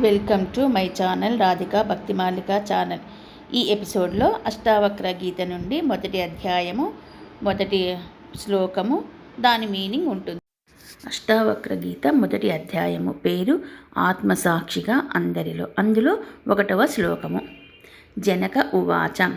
Welcome to my channel Radhika Bhaktimalika channel. ఈ ఎపిసోడ్లో అష్టావక్ర గీత నుండి మొదటి అధ్యాయము మొదటి శ్లోకము దాని మీనింగ్ ఉంటుంది. అష్టావక్ర గీత మొదటి అధ్యాయము పేరు ఆత్మసాక్షిగా అందరిలో అందులో ఒకటవ శ్లోకము. జనక ఉవాచ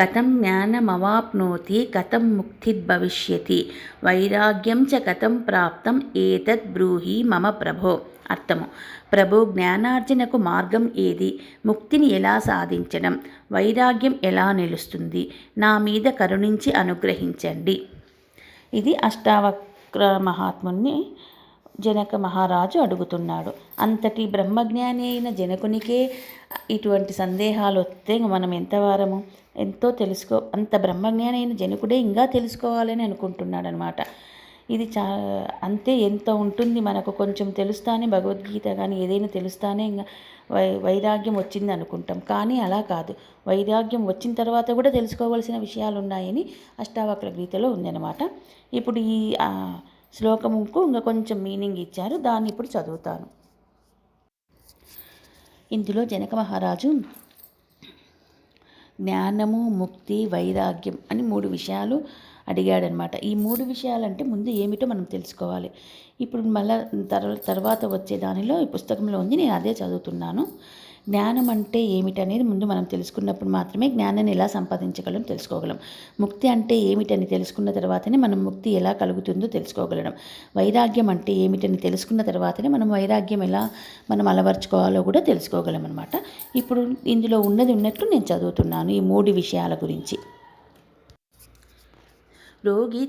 కథం జ్ఞానమవాప్నోతి కథం ముక్తిర్భవిష్యతి వైరాగ్యం చ కథం ప్రాప్తం ఏతద్ బ్రూహి మమ ప్రభో అర్థము. ప్రభు జ్ఞానార్జనకు మార్గం ఏది? ముక్తిని ఎలా సాధించడం? వైరాగ్యం ఎలా నిలుస్తుంది? నా మీద కరుణించి అనుగ్రహించండి. ఇది అష్టావక్ర మహాత్ముని జనక మహారాజు అడుగుతున్నాడు. అంతటి బ్రహ్మజ్ఞాని అయిన జనకునికే ఇటువంటి సందేహాలు వస్తే మనం ఎంతవారము ఎంతో తెలుసుకో అంత బ్రహ్మజ్ఞాని అయిన జనకుడే ఇంకా తెలుసుకోవాలని అనుకుంటున్నాడు అనమాట ఇది చా అంతే ఎంత ఉంటుంది మనకు కొంచెం తెలుస్తానే భగవద్గీత కానీ ఏదైనా తెలుస్తానే ఇంకా వై వైరాగ్యం వచ్చింది అనుకుంటాం. కానీ అలా కాదు. వైరాగ్యం వచ్చిన తర్వాత కూడా తెలుసుకోవాల్సిన విషయాలు ఉన్నాయని అష్టావక్ర గీతలో ఉందన్నమాట. ఇప్పుడు ఈ శ్లోకముకు ఇంకా కొంచెం మీనింగ్ ఇచ్చారు. దాన్ని ఇప్పుడు చదువుతాను. ఇందులో జనక మహారాజు జ్ఞానము ముక్తి వైరాగ్యం అని మూడు విషయాలు అడిగాడనమాట. ఈ మూడు విషయాలంటే ముందు ఏమిటో మనం తెలుసుకోవాలి. ఇప్పుడు మళ్ళా తర్వాత వచ్చే దానిలో ఈ పుస్తకంలో ఉంది నేను అదే చదువుతున్నాను. జ్ఞానం అంటే ఏమిటనేది ముందు మనం తెలుసుకున్నప్పుడు మాత్రమే జ్ఞానాన్ని ఎలా సంపాదించగలం తెలుసుకోగలం. ముక్తి అంటే ఏమిటని తెలుసుకున్న తర్వాతనే మనం ముక్తి ఎలా కలుగుతుందో తెలుసుకోగలం. వైరాగ్యం అంటే ఏమిటని తెలుసుకున్న తర్వాతనే మనం వైరాగ్యం ఎలా మనం అలవర్చుకోవాలో కూడా తెలుసుకోగలం అనమాట ఇప్పుడు ఇందులో ఉన్నది ఉన్నట్లు నేను చదువుతున్నాను ఈ మూడు విషయాల గురించి. రోగి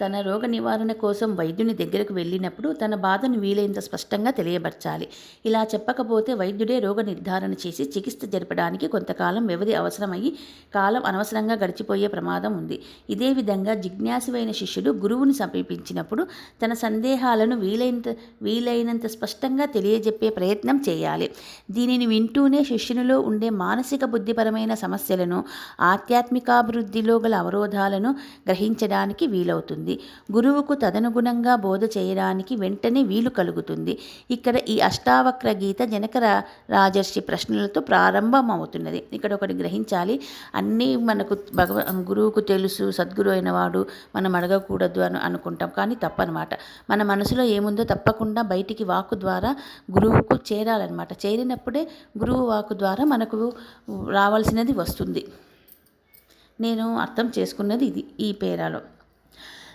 తన రోగ నివారణ కోసం వైద్యుని దగ్గరకు వెళ్ళినప్పుడు తన బాధను వీలైనంత స్పష్టంగా తెలియబరచాలి ఇలా చెప్పకపోతే వైద్యుడే రోగ నిర్ధారణ చేసి చికిత్స జరపడానికి కొంతకాలం వ్యవధి అవసరమయ్యి కాలం అనవసరంగా గడిచిపోయే ప్రమాదం ఉంది. ఇదే విధంగా జిజ్ఞాసువైన శిష్యుడు గురువుని సమీపించినప్పుడు తన సందేహాలను వీలైనంత వీలైనంత స్పష్టంగా తెలియజెప్పే ప్రయత్నం చేయాలి. దీనిని వింటూనే శిష్యునిలో ఉండే మానసిక బుద్ధిపరమైన సమస్యలను ఆధ్యాత్మికాభివృద్ధిలో గల అవరోధాలను గ్రహించడానికి వీలవుతుంది. కలుగుతుంది గురువుకు తదనుగుణంగా బోధ చేయడానికి వెంటనే వీలు కలుగుతుంది. ఇక్కడ ఈ అష్టావక్ర గీత జనకర రాజర్షి ప్రశ్నలతో ప్రారంభమవుతున్నది. ఇక్కడ ఒకటి గ్రహించాలి. అన్నీ మనకు భగవ గురువుకు తెలుసు సద్గురు అయిన వాడు మనం అడగకూడదు అని అనుకుంటాం. కానీ తప్పనమాట. మన మనసులో ఏముందో తప్పకుండా బయటికి వాకు ద్వారా గురువుకు చేరాలన్నమాట. చేరినప్పుడే గురువు వాకు ద్వారా మనకు రావాల్సినది వస్తుంది. నేను అర్థం చేసుకున్నది ఇది ఈ పేరాలో.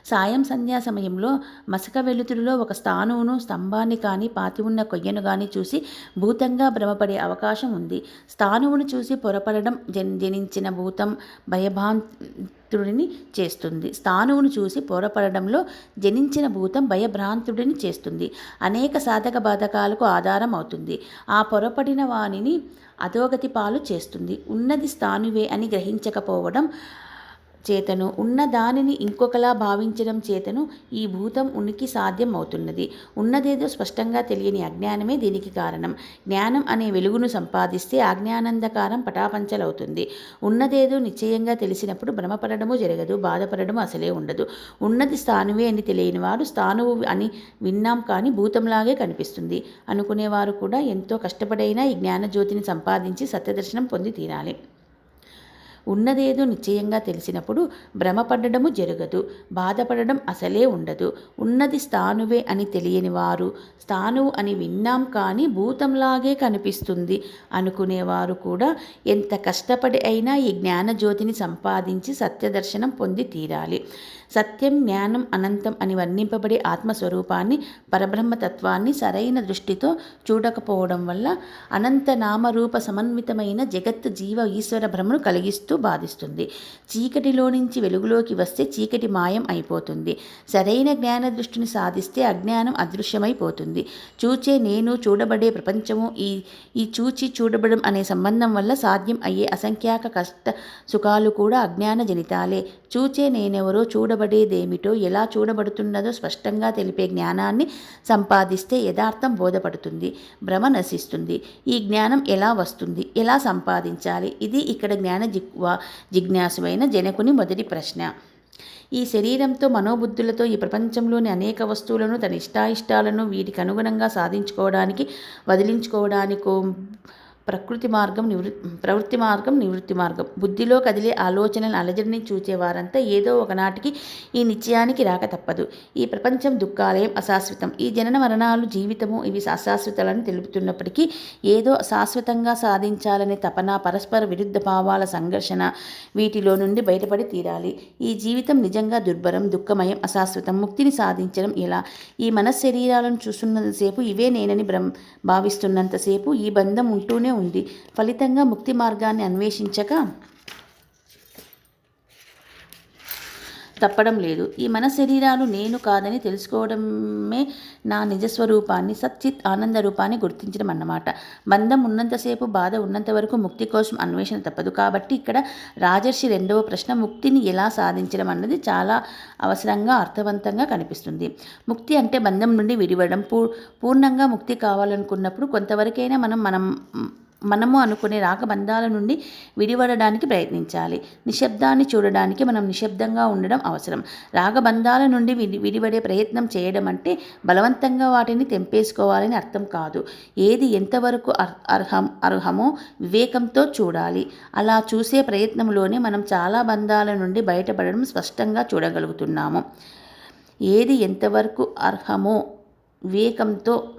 సాయం సంధ్యా సమయంలో మసక వెలుతురులో ఒక స్థానువును స్తంభాన్ని కానీ పాతి ఉన్న కొయ్యను కానీ చూసి భూతంగా భ్రమపడే అవకాశం ఉంది. స్థానువును చూసి పొరపడడం జన్ జనించిన భూతం భయభాంతుడిని చేస్తుంది. స్థానువును చూసి పొరపడడంలో జనించిన భూతం భయభ్రాంతుడిని చేస్తుంది. అనేక సాధక బాధకాలకు ఆధారం అవుతుంది. ఆ పొరపడిన వానిని అధోగతి పాలు చేస్తుంది. ఉన్నది స్థానువే అని గ్రహించకపోవడం చేతను ఉన్న దానిని ఇంకొకలా భావించడం చేతను ఈ భూతం ఉనికి సాధ్యం అవుతున్నది ఉన్నదేదో స్పష్టంగా తెలియని అజ్ఞానమే దీనికి కారణం. జ్ఞానం అనే వెలుగును సంపాదిస్తే అజ్ఞానందకారం పటాపంచలవుతుంది. ఉన్నదేదో నిశ్చయంగా తెలిసినప్పుడు భ్రమపడము జరగదు బాధపడము అసలే ఉండదు. ఉన్నది స్థానువే అని తెలియని వారు స్థానువు అని విన్నాం కానీ భూతంలాగే కనిపిస్తుంది. అనుకునేవారు కూడా ఎంతో కష్టపడైనా ఈ జ్ఞానజ్యోతిని సంపాదించి సత్యదర్శనం పొంది తీరాలి. ఉన్నదేదో నిశ్చయంగా తెలిసినప్పుడు భ్రమపడడము జరగదు బాధపడడం అసలే ఉండదు. ఉన్నది స్థానువే అని తెలియని వారు స్థానువు అని విన్నాం కానీ భూతంలాగే కనిపిస్తుంది అనుకునేవారు కూడా ఎంత కష్టపడి అయినా ఈ జ్ఞానజ్యోతిని సంపాదించి సత్యదర్శనం పొంది తీరాలి. సత్యం జ్ఞానం అనంతం అని వర్ణింపబడే ఆత్మస్వరూపాన్ని పరబ్రహ్మతత్వాన్ని సరైన దృష్టితో చూడకపోవడం వల్ల అనంత నామరూప సమన్వితమైన జగత్ జీవ ఈశ్వర భ్రమను కలిగిస్తూ బాధిస్తుంది. చీకటిలో నుంచి వెలుగులోకి వస్తే చీకటి మాయం అయిపోతుంది. సరైన జ్ఞాన దృష్టిని సాధిస్తే అజ్ఞానం అదృశ్యమైపోతుంది. చూచే నేను చూడబడే ప్రపంచము ఈ ఈ చూచి చూడబడం అనే సంబంధం వల్ల సాధ్యం అయ్యే అసంఖ్యాక కష్ట సుఖాలు కూడా అజ్ఞాన జనితాలే చూచే నేనెవరో చూడబడేదేమిటో ఎలా చూడబడుతున్నదో స్పష్టంగా తెలిపే జ్ఞానాన్ని సంపాదిస్తే యథార్థం బోధపడుతుంది. భ్రమ నశిస్తుంది. ఈ జ్ఞానం ఎలా వస్తుంది? ఎలా సంపాదించాలి? ఇది ఇక్కడ జ్ఞాన ఎక్కువ జిజ్ఞాసువైన జనకుని మొదటి ప్రశ్న. ఈ శరీరంతో మనోబుద్ధులతో ఈ ప్రపంచంలోని అనేక వస్తువులను తన ఇష్టాయిష్టాలను వీటికి అనుగుణంగా సాధించుకోవడానికి వదిలించుకోవడానికో ప్రకృతి మార్గం నివృ ప్రవృత్తి మార్గం నివృత్తి మార్గం. బుద్ధిలో కదిలే ఆలోచనల అలజడిని చూచేవారంతా ఏదో ఒకనాటికి ఈ నిశ్చయానికి రాక తప్పదు. ఈ ప్రపంచం దుఃఖాలయం అశాశ్వతం. ఈ జనన మరణాలు జీవితము ఇవి అశాశ్వతలను తెలుపుతున్నప్పటికీ ఏదో శాశ్వతంగా సాధించాలనే తపన పరస్పర విరుద్ధ భావాల సంఘర్షణ వీటిలో నుండి బయటపడి తీరాలి. ఈ జీవితం నిజంగా దుర్భరం దుఃఖమయం అశాశ్వతం. ముక్తిని సాధించడం ఎలా? ఈ మనశ్శరీరాలను చూస్తున్నంతసేపు ఇవే నేనని భ్రమ భావిస్తున్నంతసేపు ఈ బంధం ఉంటూనే ఉంది. ఫలితంగా ముక్తి మార్గాన్ని అన్వేషించక తప్పడం లేదు. ఈ మన శరీరాలు నేను కాదని తెలుసుకోవడమే నా నిజస్వరూపాన్ని సచ్చిత్ ఆనంద రూపాన్ని గుర్తించడం అన్నమాట. బంధం ఉన్నంతసేపు బాధ ఉన్నంత వరకు ముక్తి కోసం అన్వేషణ తప్పదు. కాబట్టి ఇక్కడ రాజర్షి రెండవ ప్రశ్న ముక్తిని ఎలా సాధించడం అన్నది చాలా అవసరంగా అర్థవంతంగా కనిపిస్తుంది. ముక్తి అంటే బంధం నుండి విడివడం. పూ పూర్ణంగా ముక్తి కావాలనుకున్నప్పుడు కొంతవరకైనా మనం మనం మనము అనుకునే రాగబంధాల నుండి విడిపడడానికి ప్రయత్నించాలి. నిశ్శబ్దాన్ని చూడడానికి మనం నిశ్శబ్దంగా ఉండడం అవసరం. రాగబంధాల నుండి విడి విడిపడే ప్రయత్నం చేయడం అంటే బలవంతంగా వాటిని తెంపేసుకోవాలని అర్థం కాదు. ఏది ఎంతవరకు అర్ అర్హం అర్హమో వివేకంతో చూడాలి. అలా చూసే ప్రయత్నంలోనే మనం చాలా బంధాల నుండి బయటపడడం స్పష్టంగా చూడగలుగుతున్నాము. ఏది ఎంతవరకు అర్హమో వివేకంతో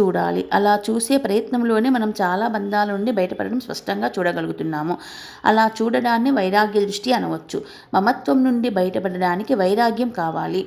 చూడాలి. అలా చూసే ప్రయత్నంలోనే మనం చాలా బంధాల నుండి బయటపడడం స్పష్టంగా చూడగలుగుతున్నాము. అలా చూడడాన్ని వైరాగ్య దృష్టి అనవచ్చు. మమత్వం నుండి బయటపడడానికి వైరాగ్యం కావాలి.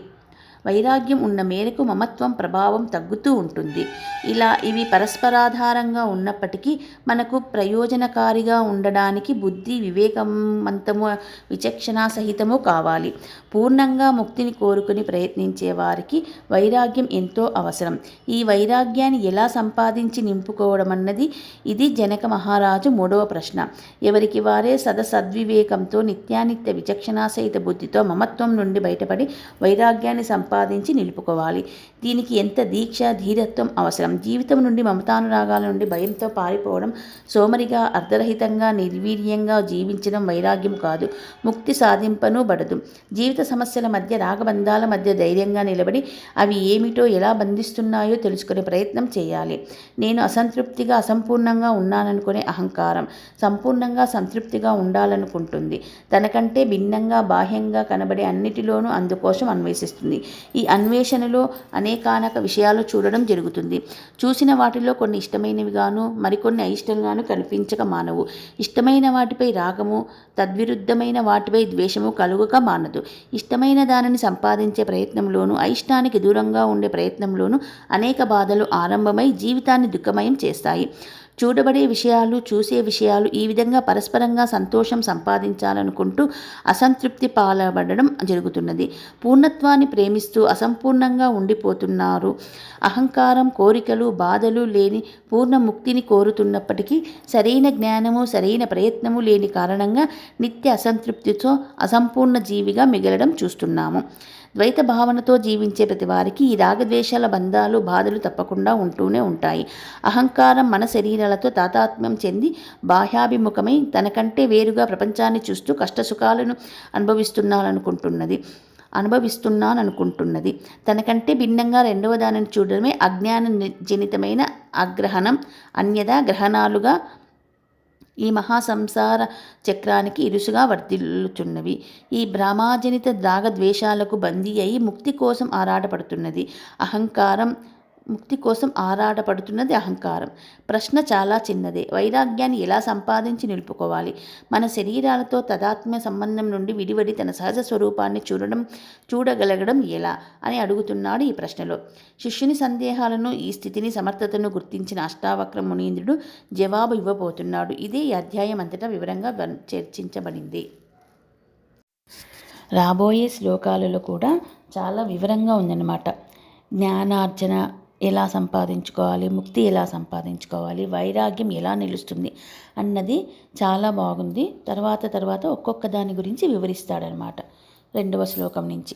వైరాగ్యం ఉన్న మేరకు మమత్వం ప్రభావం తగ్గుతూ ఉంటుంది. ఇలా ఇవి పరస్పరాధారంగా ఉన్నప్పటికీ మనకు ప్రయోజనకారిగా ఉండడానికి బుద్ధి వివేకవంతము విచక్షణ సహితము కావాలి. పూర్ణంగా ముక్తిని కోరుకుని ప్రయత్నించే వారికి వైరాగ్యం ఎంతో అవసరం. ఈ వైరాగ్యాన్ని ఎలా సంపాదించి నింపుకోవడం అన్నది ఇది జనక మహారాజు మూడవ ప్రశ్న. ఎవరికి వారే సదసద్వివేకంతో నిత్యానిత్య విచక్షణ సహిత బుద్ధితో మమత్వం నుండి బయటపడి వైరాగ్యాన్ని సంపా సంపాదించి నిలుపుకోవాలి. దీనికి ఎంత దీక్ష ధీరత్వం అవసరం? జీవితం నుండి మమతానురాగాల నుండి భయంతో పారిపోవడం సోమరిగా అర్ధరహితంగా నిర్వీర్యంగా జీవించడం వైరాగ్యం కాదు. ముక్తి సాధింపను బడదు. జీవిత సమస్యల మధ్య రాగబంధాల మధ్య ధైర్యంగా నిలబడి అవి ఏమిటో ఎలా బంధిస్తున్నాయో తెలుసుకునే ప్రయత్నం చేయాలి. నేను అసంతృప్తిగా అసంపూర్ణంగా ఉన్నాననుకునే అహంకారం సంపూర్ణంగా సంతృప్తిగా ఉండాలనుకుంటుంది. తనకంటే భిన్నంగా బాహ్యంగా కనబడే అన్నిటిలోనూ అందుకోసం అన్వేషిస్తుంది. ఈ అన్వేషణలో అనేకానక విషయాలు చూడడం జరుగుతుంది. చూసిన వాటిలో కొన్ని ఇష్టమైనవిగాను మరికొన్ని అయిష్టంగాను కనిపించక మానవు. ఇష్టమైన వాటిపై రాగము తద్విరుద్ధమైన వాటిపై ద్వేషము కలుగక మానదు. ఇష్టమైన దానిని సంపాదించే ప్రయత్నంలోనూ అయిష్టానికి దూరంగా ఉండే ప్రయత్నంలోనూ అనేక బాధలు ఆరంభమై జీవితాన్ని దుఃఖమయం చేస్తాయి. చూడబడే విషయాలు చూసే విషయాలు ఈ విధంగా పరస్పరంగా సంతోషం సంపాదించాలనుకుంటూ అసంతృప్తి పాలబడడం జరుగుతున్నది. పూర్ణత్వాన్ని ప్రేమిస్తూ అసంపూర్ణంగా ఉండిపోతున్నారు. అహంకారం కోరికలు బాధలు లేని పూర్ణ ముక్తిని కోరుతున్నప్పటికీ సరైన జ్ఞానము సరైన ప్రయత్నము లేని కారణంగా నిత్య అసంతృప్తితో అసంపూర్ణ జీవిగా మిగలడం చూస్తున్నాము. ద్వైత భావనతో జీవించే ప్రతి వారికి ఈ రాగద్వేషాల బంధాలు బాధలు తప్పకుండా ఉంటూనే ఉంటాయి. అహంకారం మన శరీరాలతో తాతాత్మ్యం చెంది బాహ్యాభిముఖమై తనకంటే వేరుగా ప్రపంచాన్ని చూస్తూ కష్టసుఖాలను అనుభవిస్తున్నాననుకుంటున్నది. అనుభవిస్తున్నాననుకుంటున్నది. తనకంటే భిన్నంగా రెండవ దానిని చూడడమే అజ్ఞాన జనితమైన అగ్రహణం అన్యదా గ్రహణాలుగా ఈ మహాసంసార చక్రానికి ఇరుసుగా వర్తిల్లుచున్నవి ఈ భ్రమాజనిత ద్వేషాలకు బందీ అయి ముక్తి కోసం ఆరాటపడుతున్నది. అహంకారం ముక్తి కోసం ఆరాటపడుతున్నది అహంకారం. ప్రశ్న చాలా చిన్నదే. వైరాగ్యాన్ని ఎలా సంపాదించి నిలుపుకోవాలి? మన శరీరాలతో తదాత్మ్య సంబంధం నుండి విడివడి తన సహజ స్వరూపాన్ని చూడడం చూడగలగడం ఎలా? అని అడుగుతున్నాడు ఈ ప్రశ్నలో. శిష్యుని సందేహాలను ఈ స్థితిని సమర్థతను గుర్తించిన అష్టావక్ర మునీంద్రుడు జవాబు ఇవ్వబోతున్నాడు. ఇదే ఈ అధ్యాయం అంతటా వివరంగా చర్చించబడింది. రాబోయే శ్లోకాలలో కూడా చాలా వివరంగా ఉందన్నమాట. జ్ఞానార్జన ఎలా సంపాదించుకోవాలి ముక్తి ఎలా సంపాదించుకోవాలి వైరాగ్యం ఎలా నిలుస్తుంది అన్నది చాలా బాగుంది. తర్వాత తర్వాత ఒక్కొక్క దాని గురించి వివరిస్తాడనమాట రెండవ శ్లోకం నుంచి.